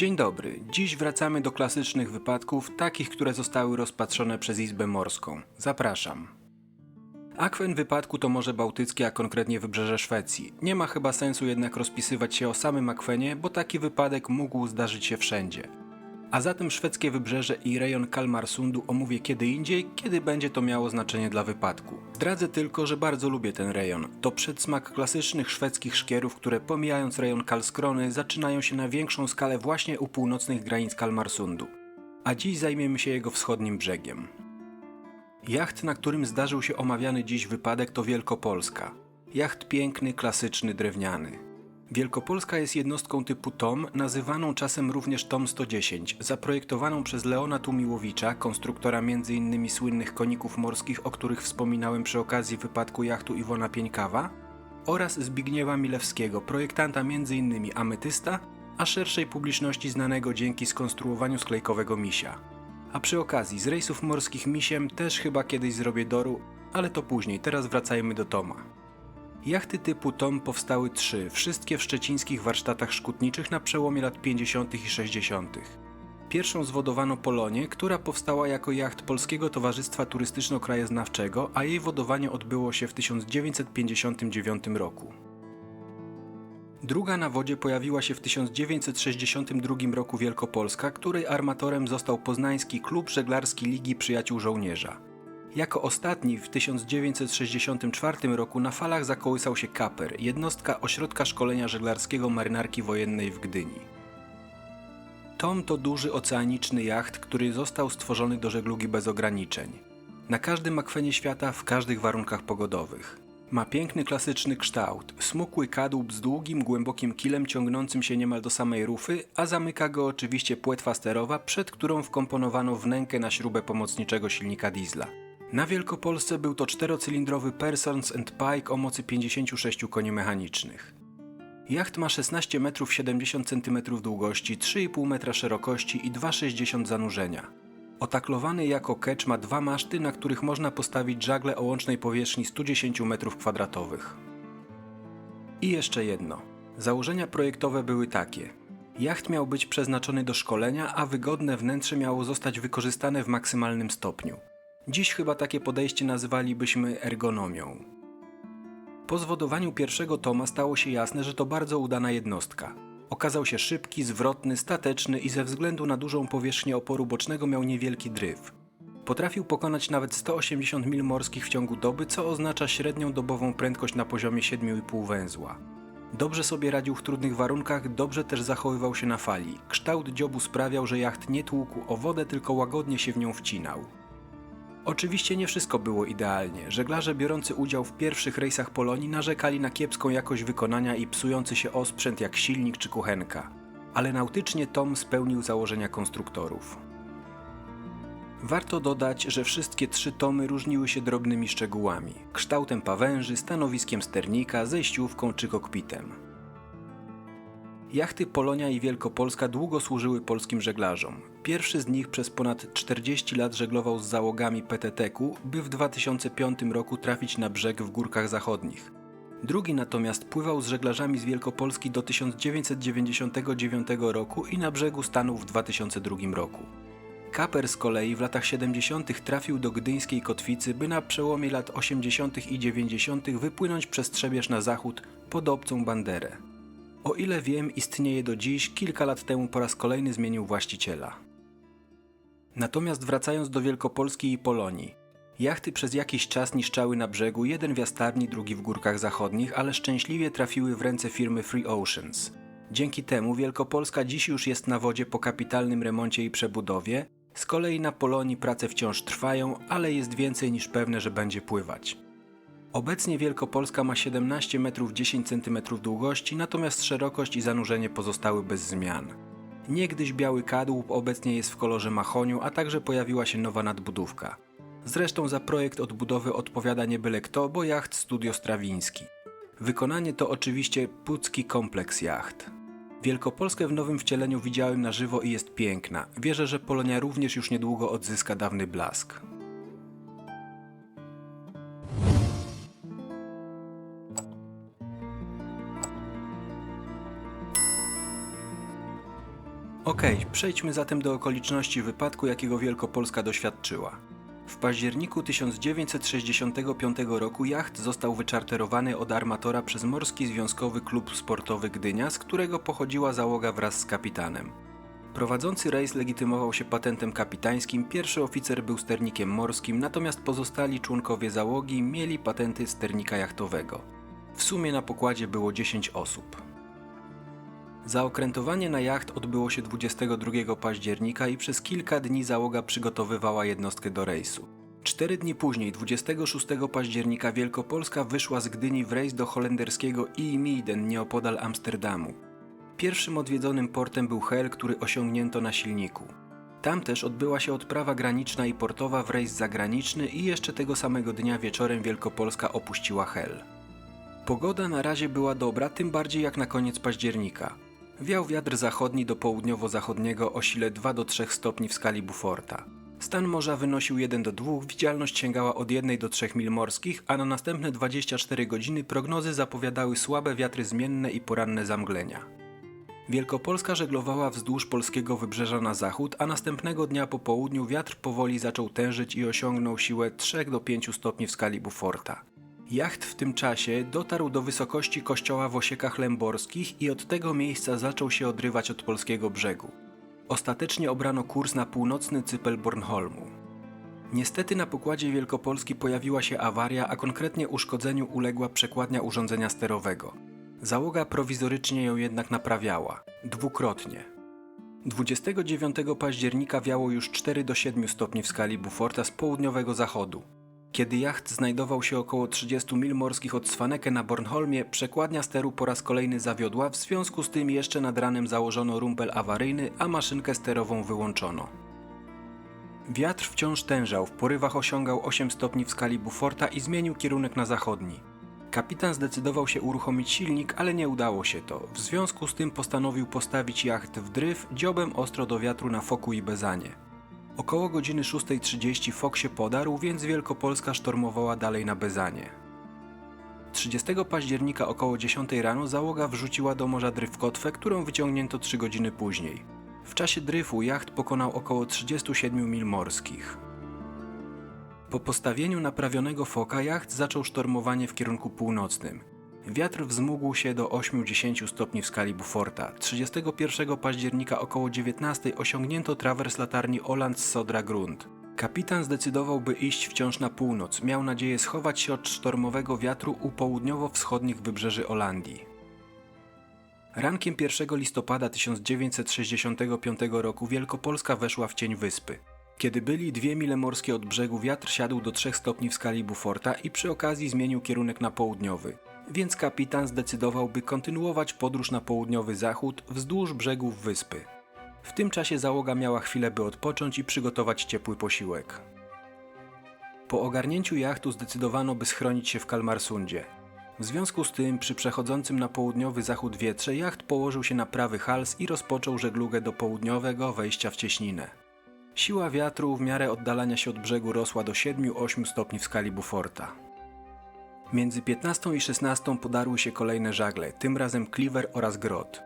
Dzień dobry. Dziś wracamy do klasycznych wypadków, takich, które zostały rozpatrzone przez Izbę Morską. Zapraszam. Akwen wypadku to Morze Bałtyckie, a konkretnie wybrzeże Szwecji. Nie ma chyba sensu jednak rozpisywać się o samym akwenie, bo taki wypadek mógł zdarzyć się wszędzie. A zatem szwedzkie wybrzeże i rejon Kalmarsundu omówię kiedy indziej, kiedy będzie to miało znaczenie dla wypadku. Zdradzę tylko, że bardzo lubię ten rejon. To przedsmak klasycznych szwedzkich szkierów, które pomijając rejon Kalskrony zaczynają się na większą skalę właśnie u północnych granic Kalmarsundu. A dziś zajmiemy się jego wschodnim brzegiem. Jacht, na którym zdarzył się omawiany dziś wypadek, to Wielkopolska. Jacht piękny, klasyczny, drewniany. Wielkopolska jest jednostką typu TOM, nazywaną czasem również TOM 110, zaprojektowaną przez Leona Tumiłowicza, konstruktora m.in. słynnych koników morskich, o których wspominałem przy okazji wypadku jachtu Iwona Pieńkawa, oraz Zbigniewa Milewskiego, projektanta m.in. Ametysta, a szerszej publiczności znanego dzięki skonstruowaniu sklejkowego misia. A przy okazji, z rejsów morskich misiem też chyba kiedyś zrobię doru, ale to później, teraz wracajmy do Toma. Jachty typu Tom powstały trzy, wszystkie w szczecińskich warsztatach szkutniczych na przełomie lat 50. i 60. Pierwszą zwodowano Polonię, która powstała jako jacht Polskiego Towarzystwa Turystyczno-Krajoznawczego, a jej wodowanie odbyło się w 1959 roku. Druga na wodzie pojawiła się w 1962 roku Wielkopolska, której armatorem został poznański klub żeglarski Ligi Przyjaciół Żołnierza. Jako ostatni w 1964 roku na falach zakołysał się Kaper, jednostka ośrodka szkolenia żeglarskiego marynarki wojennej w Gdyni. Tom to duży oceaniczny jacht, który został stworzony do żeglugi bez ograniczeń. Na każdym akwenie świata, w każdych warunkach pogodowych. Ma piękny klasyczny kształt, smukły kadłub z długim, głębokim kilem ciągnącym się niemal do samej rufy, a zamyka go oczywiście płetwa sterowa, przed którą wkomponowano wnękę na śrubę pomocniczego silnika diesla. Na Wielkopolsce był to czterocylindrowy Persons Pike o mocy 56 koni mechanicznych. Jacht ma 16 metrów 70 cm długości, 3,5 metra szerokości i 2,60 zanurzenia. Otaklowany jako kecz ma dwa maszty, na których można postawić żagle o łącznej powierzchni 110 m2. I jeszcze jedno. Założenia projektowe były takie. Jacht miał być przeznaczony do szkolenia, a wygodne wnętrze miało zostać wykorzystane w maksymalnym stopniu. Dziś chyba takie podejście nazywalibyśmy ergonomią. Po zwodowaniu pierwszego toma stało się jasne, że to bardzo udana jednostka. Okazał się szybki, zwrotny, stateczny i ze względu na dużą powierzchnię oporu bocznego miał niewielki dryf. Potrafił pokonać nawet 180 mil morskich w ciągu doby, co oznacza średnią dobową prędkość na poziomie 7,5 węzła. Dobrze sobie radził w trudnych warunkach, dobrze też zachowywał się na fali. Kształt dziobu sprawiał, że jacht nie tłukł o wodę, tylko łagodnie się w nią wcinał. Oczywiście nie wszystko było idealnie. Żeglarze biorący udział w pierwszych rejsach Polonii narzekali na kiepską jakość wykonania i psujący się osprzęt jak silnik czy kuchenka. Ale nautycznie Tom spełnił założenia konstruktorów. Warto dodać, że wszystkie trzy tomy różniły się drobnymi szczegółami: kształtem pawęży, stanowiskiem sternika, zejściówką czy kokpitem. Jachty Polonia i Wielkopolska długo służyły polskim żeglarzom. Pierwszy z nich przez ponad 40 lat żeglował z załogami PTT-ku, by w 2005 roku trafić na brzeg w Górkach Zachodnich. Drugi natomiast pływał z żeglarzami z Wielkopolski do 1999 roku i na brzegu stanął w 2002 roku. Kaper z kolei w latach 70. trafił do gdyńskiej kotwicy, by na przełomie lat 80. i 90. wypłynąć przez Trzebież na zachód pod obcą banderę. O ile wiem, istnieje do dziś, kilka lat temu po raz kolejny zmienił właściciela. Natomiast wracając do Wielkopolski i Polonii, jachty przez jakiś czas niszczały na brzegu, jeden w Jastarni, drugi w Górkach Zachodnich, ale szczęśliwie trafiły w ręce firmy Free Oceans. Dzięki temu Wielkopolska dziś już jest na wodzie po kapitalnym remoncie i przebudowie, z kolei na Polonii prace wciąż trwają, ale jest więcej niż pewne, że będzie pływać. Obecnie Wielkopolska ma 17 metrów 10 cm długości, natomiast szerokość i zanurzenie pozostały bez zmian. Niegdyś biały kadłub obecnie jest w kolorze mahoniu, a także pojawiła się nowa nadbudówka. Zresztą za projekt odbudowy odpowiada nie byle kto, bo jacht Studio Strawiński. Wykonanie to oczywiście Pucki Kompleks Jacht. Wielkopolskę w nowym wcieleniu widziałem na żywo i jest piękna. Wierzę, że Polonia również już niedługo odzyska dawny blask. Okej, przejdźmy zatem do okoliczności wypadku, jakiego Wielkopolska doświadczyła. W październiku 1965 roku jacht został wyczarterowany od armatora przez Morski Związkowy Klub Sportowy Gdynia, z którego pochodziła załoga wraz z kapitanem. Prowadzący rejs legitymował się patentem kapitańskim, pierwszy oficer był sternikiem morskim, natomiast pozostali członkowie załogi mieli patenty sternika jachtowego. W sumie na pokładzie było 10 osób. Zaokrętowanie na jacht odbyło się 22 października i przez kilka dni załoga przygotowywała jednostkę do rejsu. Cztery dni później, 26 października, Wielkopolska wyszła z Gdyni w rejs do holenderskiego IJmuiden nieopodal Amsterdamu. Pierwszym odwiedzonym portem był Hel, który osiągnięto na silniku. Tam też odbyła się odprawa graniczna i portowa w rejs zagraniczny i jeszcze tego samego dnia wieczorem Wielkopolska opuściła Hel. Pogoda na razie była dobra, tym bardziej jak na koniec października. Wiał wiatr zachodni do południowo-zachodniego o sile 2 do 3 stopni w skali Buforta. Stan morza wynosił 1 do 2, widzialność sięgała od 1 do 3 mil morskich, a na następne 24 godziny prognozy zapowiadały słabe wiatry zmienne i poranne zamglenia. Wielkopolska żeglowała wzdłuż polskiego wybrzeża na zachód, a następnego dnia po południu wiatr powoli zaczął tężyć i osiągnął siłę 3 do 5 stopni w skali Buforta. Jacht w tym czasie dotarł do wysokości kościoła w Osiekach Lęborskich i od tego miejsca zaczął się odrywać od polskiego brzegu. Ostatecznie obrano kurs na północny cypel Bornholmu. Niestety na pokładzie Wielkopolski pojawiła się awaria, a konkretnie uszkodzeniu uległa przekładnia urządzenia sterowego. Załoga prowizorycznie ją jednak naprawiała. Dwukrotnie. 29 października wiało już 4 do 7 stopni w skali Buforta z południowego zachodu. Kiedy jacht znajdował się około 30 mil morskich od Svaneke na Bornholmie, przekładnia steru po raz kolejny zawiodła, w związku z tym jeszcze nad ranem założono rumpel awaryjny, a maszynkę sterową wyłączono. Wiatr wciąż tężał, w porywach osiągał 8 stopni w skali Buforta i zmienił kierunek na zachodni. Kapitan zdecydował się uruchomić silnik, ale nie udało się to. W związku z tym postanowił postawić jacht w dryf, dziobem ostro do wiatru na foku i bezanie. Około godziny 6.30 fok się podarł, więc Wielkopolska sztormowała dalej na Bezanie. 30 października około 10 rano załoga wrzuciła do morza dryfkotwę, którą wyciągnięto 3 godziny później. W czasie dryfu jacht pokonał około 37 mil morskich. Po postawieniu naprawionego foka jacht zaczął sztormowanie w kierunku północnym. Wiatr wzmógł się do 80 stopni w skali Buforta. 31 października około 19 osiągnięto trawers latarni Oland Sodra Grund. Kapitan zdecydował, by iść wciąż na północ. Miał nadzieję schować się od sztormowego wiatru u południowo-wschodnich wybrzeży Olandii. Rankiem 1 listopada 1965 roku Wielkopolska weszła w cień wyspy. Kiedy byli dwie mile morskie od brzegu, wiatr siadł do 3 stopni w skali Buforta i przy okazji zmienił kierunek na południowy więc kapitan zdecydował, by kontynuować podróż na południowy zachód wzdłuż brzegów wyspy. W tym czasie załoga miała chwilę, by odpocząć i przygotować ciepły posiłek. Po ogarnięciu jachtu zdecydowano, by schronić się w Kalmarsundzie. W związku z tym, przy przechodzącym na południowy zachód wietrze, jacht położył się na prawy hals i rozpoczął żeglugę do południowego wejścia w cieśninę. Siła wiatru w miarę oddalania się od brzegu rosła do 7-8 stopni w skali Buforta. Między 15 i 16 podarły się kolejne żagle, tym razem Cleaver oraz Grot.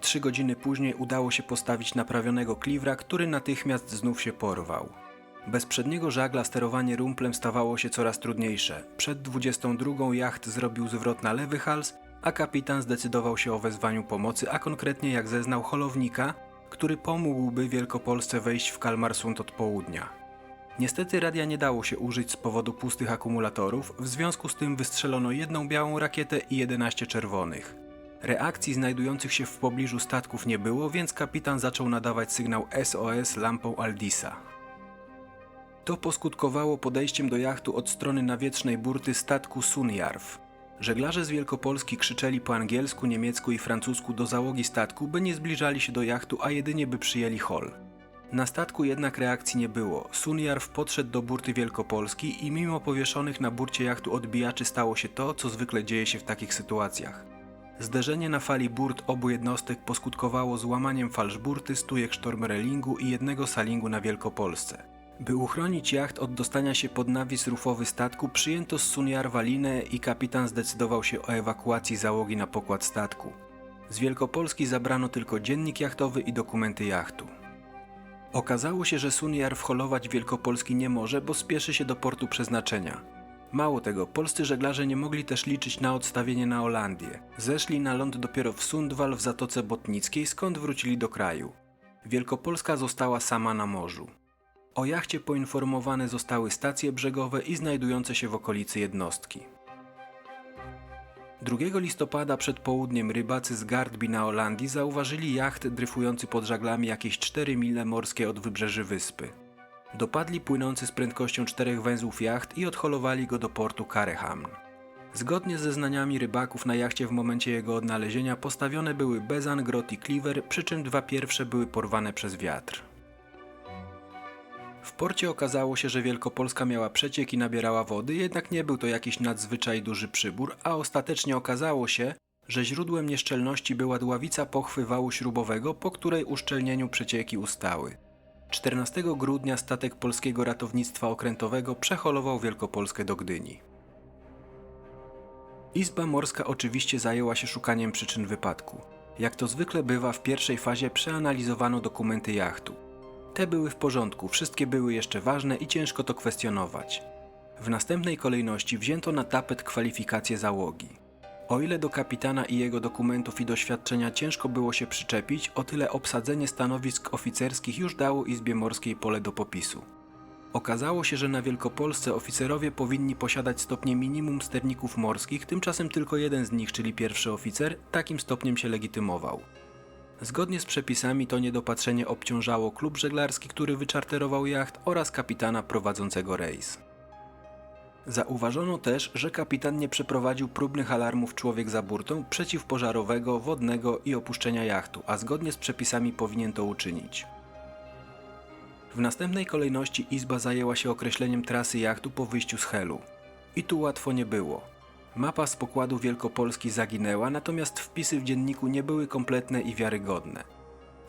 Trzy godziny później udało się postawić naprawionego Cleavera, który natychmiast znów się porwał. Bez przedniego żagla sterowanie rumplem stawało się coraz trudniejsze. Przed 22 jacht zrobił zwrot na lewy hals, a kapitan zdecydował się o wezwaniu pomocy, a konkretnie jak zeznał holownika, który pomógłby Wielkopolsce wejść w Kalmarsund od południa. Niestety radia nie dało się użyć z powodu pustych akumulatorów, w związku z tym wystrzelono jedną białą rakietę i 11 czerwonych. Reakcji znajdujących się w pobliżu statków nie było, więc kapitan zaczął nadawać sygnał SOS lampą Aldisa. To poskutkowało podejściem do jachtu od strony nawietrznej burty statku Sunjarw. Żeglarze z Wielkopolski krzyczeli po angielsku, niemiecku i francusku do załogi statku, by nie zbliżali się do jachtu, a jedynie by przyjęli hol. Na statku jednak reakcji nie było. Sunjarw podszedł do burty Wielkopolski i mimo powieszonych na burcie jachtu odbijaczy stało się to, co zwykle dzieje się w takich sytuacjach. Zderzenie na fali burt obu jednostek poskutkowało złamaniem falsz burty, stujek sztormrelingu i jednego salingu na Wielkopolsce. By uchronić jacht od dostania się pod nawis rufowy statku, przyjęto z Sunjarwa linę i kapitan zdecydował się o ewakuacji załogi na pokład statku. Z Wielkopolski zabrano tylko dziennik jachtowy i dokumenty jachtu. Okazało się, że Sunjar wholować Wielkopolski nie może, bo spieszy się do portu przeznaczenia. Mało tego, polscy żeglarze nie mogli też liczyć na odstawienie na Holandię. Zeszli na ląd dopiero w Sundwal w Zatoce Botnickiej, skąd wrócili do kraju. Wielkopolska została sama na morzu. O jachcie poinformowane zostały stacje brzegowe i znajdujące się w okolicy jednostki. 2 listopada przed południem rybacy z Gardby na Holandii zauważyli jacht dryfujący pod żaglami jakieś 4 mile morskie od wybrzeży wyspy. Dopadli płynący z prędkością czterech węzłów jacht i odholowali go do portu Karehamn. Zgodnie ze znaniami rybaków na jachcie w momencie jego odnalezienia postawione były Bezan, Grot i Cleaver, przy czym dwa pierwsze były porwane przez wiatr. W porcie okazało się, że Wielkopolska miała przeciek i nabierała wody, jednak nie był to jakiś nadzwyczaj duży przybór, a ostatecznie okazało się, że źródłem nieszczelności była dławica pochwy wału śrubowego, po której uszczelnieniu przecieki ustały. 14 grudnia statek Polskiego Ratownictwa Okrętowego przeholował Wielkopolskę do Gdyni. Izba Morska oczywiście zajęła się szukaniem przyczyn wypadku. Jak to zwykle bywa, w pierwszej fazie przeanalizowano dokumenty jachtu. Te były w porządku, wszystkie były jeszcze ważne i ciężko to kwestionować. W następnej kolejności wzięto na tapet kwalifikacje załogi. O ile do kapitana i jego dokumentów i doświadczenia ciężko było się przyczepić, o tyle obsadzenie stanowisk oficerskich już dało Izbie Morskiej pole do popisu. Okazało się, że na Wielkopolsce oficerowie powinni posiadać stopnie minimum sterników morskich, tymczasem tylko jeden z nich, czyli pierwszy oficer, takim stopniem się legitymował. Zgodnie z przepisami to niedopatrzenie obciążało klub żeglarski, który wyczarterował jacht oraz kapitana prowadzącego rejs. Zauważono też, że kapitan nie przeprowadził próbnych alarmów człowiek za burtą przeciwpożarowego, wodnego i opuszczenia jachtu, a zgodnie z przepisami powinien to uczynić. W następnej kolejności Izba zajęła się określeniem trasy jachtu po wyjściu z Helu. I tu łatwo nie było. Mapa z pokładu Wielkopolski zaginęła, natomiast wpisy w dzienniku nie były kompletne i wiarygodne.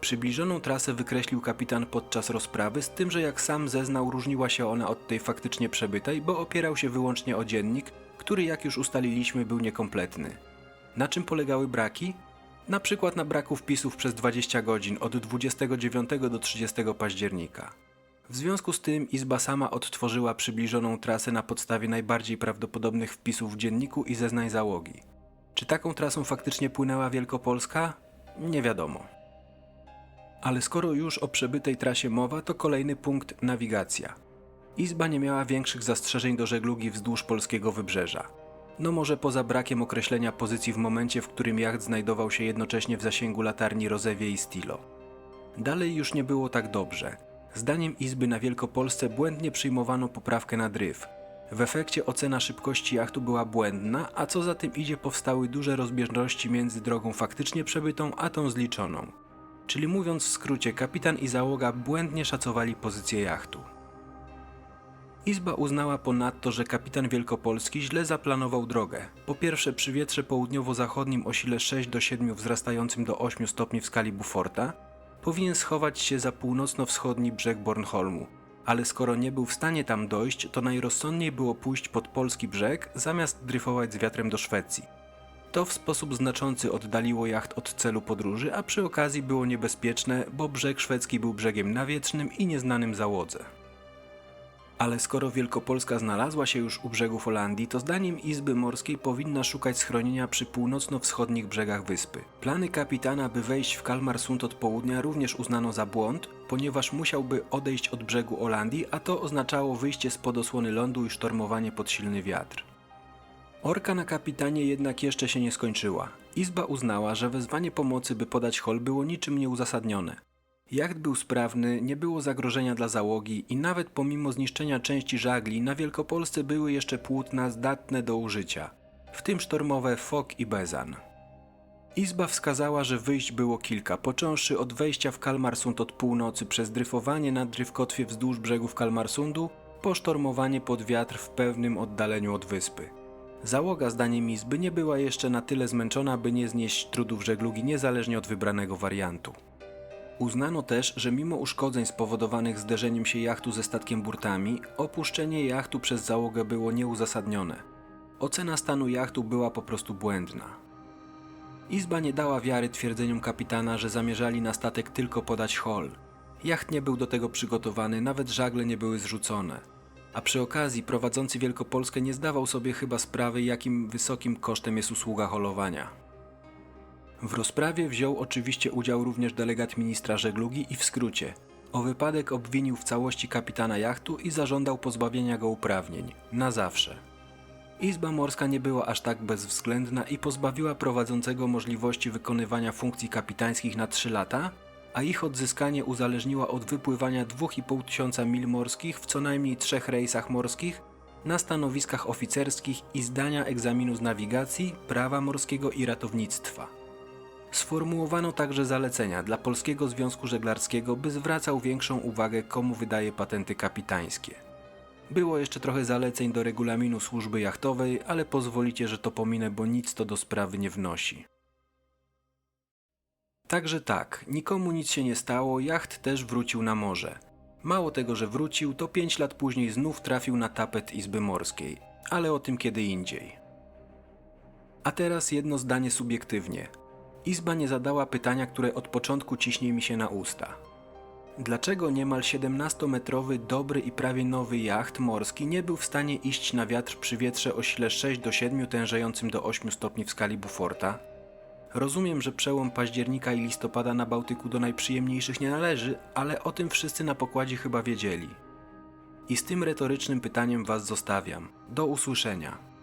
Przybliżoną trasę wykreślił kapitan podczas rozprawy, z tym, że jak sam zeznał, różniła się ona od tej faktycznie przebytej, bo opierał się wyłącznie o dziennik, który jak już ustaliliśmy był niekompletny. Na czym polegały braki? Na przykład na braku wpisów przez 20 godzin od 29 do 30 października. W związku z tym Izba sama odtworzyła przybliżoną trasę na podstawie najbardziej prawdopodobnych wpisów w dzienniku i zeznań załogi. Czy taką trasą faktycznie płynęła Wielkopolska? Nie wiadomo. Ale skoro już o przebytej trasie mowa, to kolejny punkt nawigacja. Izba nie miała większych zastrzeżeń do żeglugi wzdłuż polskiego wybrzeża. No może poza brakiem określenia pozycji w momencie, w którym jacht znajdował się jednocześnie w zasięgu latarni Rozewie i Stilo. Dalej już nie było tak dobrze. Zdaniem Izby na Wielkopolsce błędnie przyjmowano poprawkę na dryf. W efekcie ocena szybkości jachtu była błędna, a co za tym idzie powstały duże rozbieżności między drogą faktycznie przebytą, a tą zliczoną. Czyli mówiąc w skrócie, kapitan i załoga błędnie szacowali pozycję jachtu. Izba uznała ponadto, że kapitan Wielkopolski źle zaplanował drogę. Po pierwsze przy wietrze południowo-zachodnim o sile 6 do 7 wzrastającym do 8 stopni w skali Buforta powinien schować się za północno-wschodni brzeg Bornholmu. Ale skoro nie był w stanie tam dojść, to najrozsądniej było pójść pod polski brzeg, zamiast dryfować z wiatrem do Szwecji. To w sposób znaczący oddaliło jacht od celu podróży, a przy okazji było niebezpieczne, bo brzeg szwedzki był brzegiem nawietrznym i nieznanym załodze. Ale skoro Wielkopolska znalazła się już u brzegów Holandii, to zdaniem Izby Morskiej powinna szukać schronienia przy północno-wschodnich brzegach wyspy. Plany kapitana, by wejść w Kalmarsund od południa również uznano za błąd, ponieważ musiałby odejść od brzegu Holandii, a to oznaczało wyjście spod osłony lądu i sztormowanie pod silny wiatr. Orka na kapitanie jednak jeszcze się nie skończyła. Izba uznała, że wezwanie pomocy, by podać hol, było niczym nieuzasadnione. Jacht był sprawny, nie było zagrożenia dla załogi i nawet pomimo zniszczenia części żagli na Wielkopolsce były jeszcze płótna zdatne do użycia, w tym sztormowe Fok i Bezan. Izba wskazała, że wyjść było kilka, począwszy od wejścia w Kalmarsund od północy przez dryfowanie na drywkotwie wzdłuż brzegów Kalmarsundu, po sztormowanie pod wiatr w pewnym oddaleniu od wyspy. Załoga zdaniem Izby nie była jeszcze na tyle zmęczona, by nie znieść trudów żeglugi niezależnie od wybranego wariantu. Uznano też, że mimo uszkodzeń spowodowanych zderzeniem się jachtu ze statkiem burtami, opuszczenie jachtu przez załogę było nieuzasadnione. Ocena stanu jachtu była po prostu błędna. Izba nie dała wiary twierdzeniom kapitana, że zamierzali na statek tylko podać hol. Jacht nie był do tego przygotowany, nawet żagle nie były zrzucone. A przy okazji prowadzący Wielkopolskę nie zdawał sobie chyba sprawy, jakim wysokim kosztem jest usługa holowania. W rozprawie wziął oczywiście udział również delegat ministra żeglugi i w skrócie. O wypadek obwinił w całości kapitana jachtu i zażądał pozbawienia go uprawnień. Na zawsze. Izba Morska nie była aż tak bezwzględna i pozbawiła prowadzącego możliwości wykonywania funkcji kapitańskich na 3 lata, a ich odzyskanie uzależniła od wypływania 2,5 tysiąca mil morskich w co najmniej trzech rejsach morskich na stanowiskach oficerskich i zdania egzaminu z nawigacji, prawa morskiego i ratownictwa. Sformułowano także zalecenia dla Polskiego Związku Żeglarskiego, by zwracał większą uwagę, komu wydaje patenty kapitańskie. Było jeszcze trochę zaleceń do regulaminu służby jachtowej, ale pozwolicie, że to pominę, bo nic to do sprawy nie wnosi. Także tak, nikomu nic się nie stało, jacht też wrócił na morze. Mało tego, że wrócił, to pięć lat później znów trafił na tapet Izby Morskiej, ale o tym kiedy indziej. A teraz jedno zdanie subiektywnie. Izba nie zadała pytania, które od początku ciśnie mi się na usta. Dlaczego niemal 17-metrowy, dobry i prawie nowy jacht morski nie był w stanie iść na wiatr przy wietrze o sile 6 do 7 tężejącym do 8 stopni w skali Beauforta? Rozumiem, że przełom października i listopada na Bałtyku do najprzyjemniejszych nie należy, ale o tym wszyscy na pokładzie chyba wiedzieli. I z tym retorycznym pytaniem Was zostawiam. Do usłyszenia.